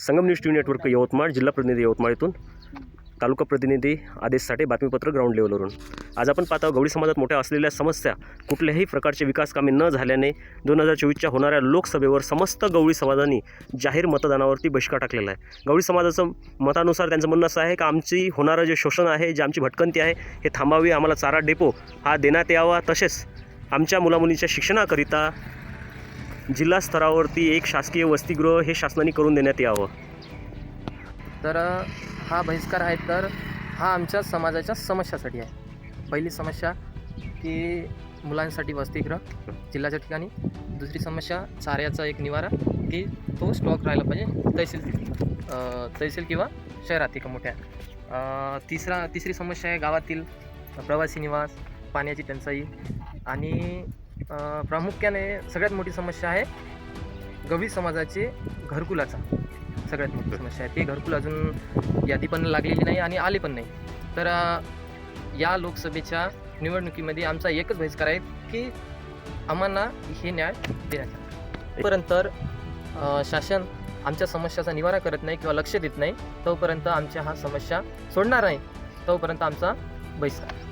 Sangam news T network Yavatmal जिल्हा प्रतिनिधी यवतमाळ येथून तालुका प्रतिनिधी आदेश साठे बातमीपत्र ग्राउंड लेवलवरून आज आपण पाहता गवळी समाजात मोठ्या असलेल्या समस्या कुठल्याही प्रकारचे विकास कामे न झाल्याने दोन हजार चोवीसच्या होणाऱ्या लोकसभेवर समस्त गवळी समाजांनी जाहीर मतदानावरती बहिष्कार टाकलेला आहे. गवळी समाजाचं मतानुसार त्यांचं म्हणणं असं आहे की आमची होणारं जे शोषण आहे जे आमची भटकंती आहे हे थांबावी आम्हाला चारा डेपो हा देण्यात यावा. तसेच आमच्या मुलामुलींच्या शिक्षणाकरिता जिल्हा स्तरावरती एक शासकीय वसतिगृह हे शासनाने करून देण्यात यावं. तर हा बहिष्कार आहे तर हा आमच्या समाजाच्या समस्यासाठी आहे. पहिली समस्या की मुलांसाठी वसतिगृह जिल्ह्याच्या ठिकाणी. दुसरी समस्या चाऱ्याचा एक निवारा की तो स्टॉक राहिला पाहिजे तहसील तहसील किंवा शहरात एका मोठ्या. तिसरा तिसरी समस्या आहे गावातील प्रवासी निवास पाण्याची टंचाई आणि प्रामुख्याने सगळ्यात मोठी समस्या आहे गवी समाजाचे घरकुलाचा. सगळ्यात मोठी समस्या आहे. ते घरकुल अजून यादी पण लागलेली नाही आणि आले पण नाही. तर या लोकसभेच्या निवडणुकीमध्ये आमचा एकच बहिष्कार आहे की आम्हाला हे न्याय देण्याचा. तोपर्यंत शासन आमच्या समस्याचा निवारा करत नाही किंवा लक्ष देत नाही. तोपर्यंत आमच्या हा समस्या सोडणार नाही. तोपर्यंत आमचा बहिष्कार.